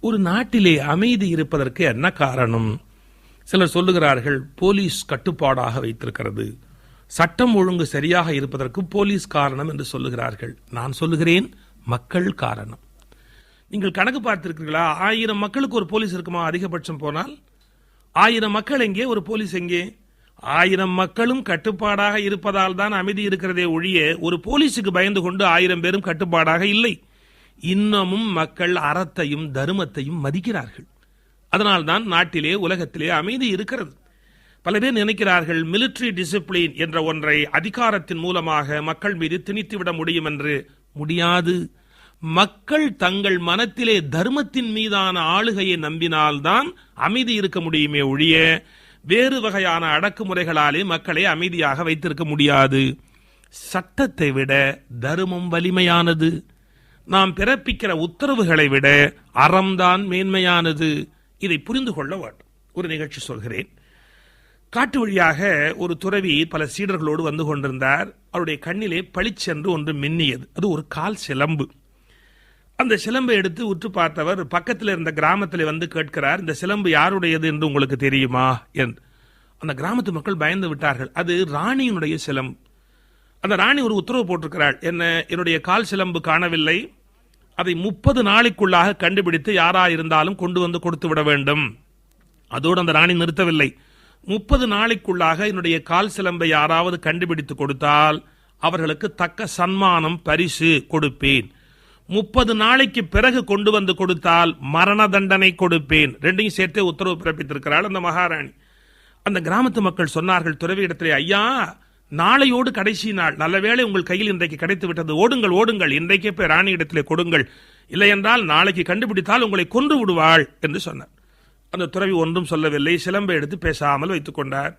ஒரு நாட்டிலே அமைதி இருப்பதற்கு என்ன காரணம்? சிலர் சொல்லுகிறார்கள் போலீஸ் கட்டுப்பாடாக வைத்திருக்கிறது. சட்டம் ஒழுங்கு சரியாக இருப்பதற்கு போலீஸ் காரணம் என்று சொல்லுகிறார்கள். நான் சொல்லுகிறேன் மக்கள் காரணம். நீங்கள் கணக்கு பார்த்திருக்கிறீர்களா? ஆயிரம் மக்களுக்கு ஒரு போலீஸ் இருக்குமா? அதிகபட்சம் போனால் ஆயிரம் மக்கள் எங்கே? ஒரு போலீஸ் எங்கே? ஆயிரம் மக்களும் கட்டுப்பாடாக இருப்பதால் தான் அமைதி இருக்கிறதே ஒழிய ஒரு போலீஸுக்கு பயந்து கொண்டு ஆயிரம் பேரும் கட்டுப்பாடாக இல்லை. இன்னமும் மக்கள் அறத்தையும் தர்மத்தையும் மதிக்கிறார்கள். அதனால்தான் நாட்டிலே உலகத்திலே அமைதி இருக்கிறது. பல பேர் நினைக்கிறார்கள் மிலிட்டரி டிசிப்ளின் என்ற ஒன்றை அதிகாரத்தின் மூலமாக மக்கள் மீது திணித்துவிட முடியும் என்று முடியாது. மக்கள் தங்கள் மனத்திலே தர்மத்தின் மீதான ஆளுகையை நம்பினால்தான் அமைதி இருக்க முடியுமே ஒழிய வேறு வகையான அடக்குமுறைகளாலே மக்களை அமைதியாக வைத்திருக்க முடியாது. சட்டத்தை விட தர்மம் வலிமையானது. நாம் பிறப்பிக்கிற உத்தரவுகளை விட அறம்தான் மேன்மையானது. இதை புரிந்து கொள்ள வேண்டும். ஒரு நிகழ்ச்சி சொல்கிறேன். காட்டு வழியாக ஒரு துறவி பல சீடர்களோடு வந்து கொண்டிருந்தார். அவருடைய கண்ணிலே பளிச்சென்று ஒன்று மின்னியது. அது ஒரு கால் சிலம்பு. அந்த சிலம்பை எடுத்து உற்று பார்த்தவர் பக்கத்தில் இருந்த கிராமத்தில் வந்து கேட்கிறார் இந்த சிலம்பு யாருடையது என்று உங்களுக்கு தெரியுமா? என்று. அந்த கிராமத்து மக்கள் பயந்து விட்டார்கள். அது ராணியினுடைய சிலம்பு. அந்த ராணி ஒரு உத்தரவு போட்டிருக்கிறாள். என்ன? என்னுடைய கால் சிலம்பு காணவில்லை. அதை முப்பது நாளைக்குள்ளாக கண்டுபிடித்து யாரா இருந்தாலும் கொண்டு வந்து கொடுத்து விட வேண்டும். அதோடு அந்த ராணி நிறுத்தவில்லை. முப்பது நாளைக்குள்ளாக என்னுடைய கால் சிலம்பை யாராவது கண்டுபிடித்து கொடுத்தால் அவர்களுக்கு தக்க சன்மானம் பரிசு கொடுப்பேன். முப்பது நாளைக்கு பிறகு கொண்டு வந்து கொடுத்தால் மரண தண்டனை கொடுப்பேன். ரெண்டையும் சேர்த்தே உத்தரவு பிறப்பித்திருக்கிறாள் அந்த மகாராணி. அந்த கிராமத்து மக்கள் சொன்னார்கள் துறவி இடத்திலே ஐயா நாளையோடு கடைசி நாள். நல்ல வேளை உங்கள் கையில் இன்றைக்கு கிடைத்து விட்டது ஓடுங்கள் ஓடுங்கள். இன்றைக்கே போய் ராணி இடத்திலே கொடுங்கள். இல்லை என்றால் நாளைக்கு கண்டுபிடித்தால் உங்களை கொன்று விடுவாள் என்று சொன்னார். அந்த துறவி ஒன்றும் சொல்லவில்லை. சிலம்பை எடுத்து பேசாமல் வைத்துக் கொண்டார்.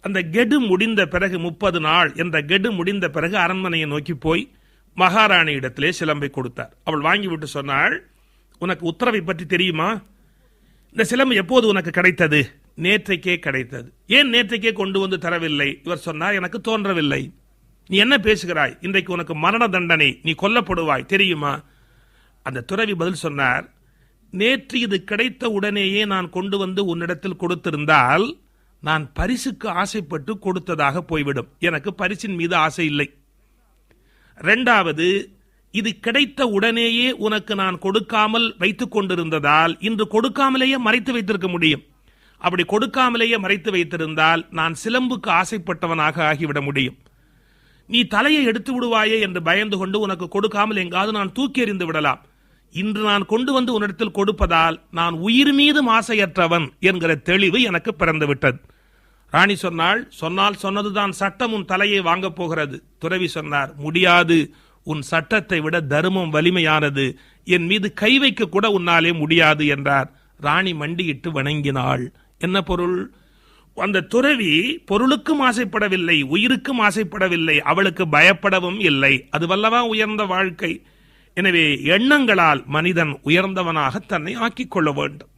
அந்த கெடு முடிந்த பிறகு முப்பது நாள். என்ற கெடு முடிந்த பிறகு அரண்மனையை நோக்கி போய் மகாராணி இடத்திலே சிலம்பை கொடுத்தார். அவள் வாங்கிவிட்டு சொன்னாள் உனக்கு உத்தரவை பற்றி தெரியுமா? இந்த சிலம்பு எப்போது உனக்கு கிடைத்தது? நேற்றைக்கே கிடைத்தது. ஏன் நேற்றைக்கே கொண்டு வந்து தரவில்லை? இவர் சொன்னார் எனக்கு தோன்றவில்லை. நீ என்ன பேசுகிறாய்? இன்றைக்கு உனக்கு மரண தண்டனை. நீ கொல்லப்படுவாய். தெரியுமா? அந்த துறவி பதில் சொன்னார் நேற்று இது கிடைத்த உடனேயே நான் கொண்டு வந்து உன்னிடத்தில் கொடுத்திருந்தால் நான் பரிசுக்கு ஆசைப்பட்டு கொடுத்ததாக போய்விடும். எனக்கு பரிசின் மீது ஆசை இல்லை. ரெண்டாவது இது கிடைத்த உடனேயே உனக்கு நான் கொடுக்காமல் வைத்துக் கொண்டிருந்ததால் இன்று கொடுக்காமலேயே மறைத்து வைத்திருக்க முடியும். அப்படி கொடுக்காமலேயே மறைத்து வைத்திருந்தால் நான் சிலம்புக்கு ஆசைப்பட்டவனாக ஆகிவிட முடியும். நீ தலையை எடுத்து விடுவாயே என்று பயந்து கொண்டு உனக்கு கொடுக்காமல் எங்காவது நான் தூக்கி எறிந்து விடலாம். இன்று நான் கொண்டு வந்து உன்னிடத்தில் கொடுப்பதால் நான் உயிர் மீது ஆசையற்றவன் என்கிற தெளிவு எனக்கு பிறந்துவிட்டது. ராணி சொன்னாள் சொன்னால் சொன்னதுதான் சட்டம் உன் தலையை வாங்கப் போகிறது. துறவி சொன்னார் முடியாது. உன் சட்டத்தை விட தர்மம் வலிமையானது. என் மீது கை வைக்க கூட உன்னாலே முடியாது என்றார். ராணி மண்டியிட்டு வணங்கினாள். என்ன பொருள்? அந்த துறவி பொருளுக்கும் ஆசைப்படவில்லை உயிருக்கும் ஆசைப்படவில்லை அவளுக்கு பயப்படவும் இல்லை. அது வல்லவா உயர்ந்த வாழ்க்கை. எனவே எண்ணங்களால் மனிதன் உயர்ந்தவனாக தன்னை ஆக்கிக் கொள்ள வேண்டும்.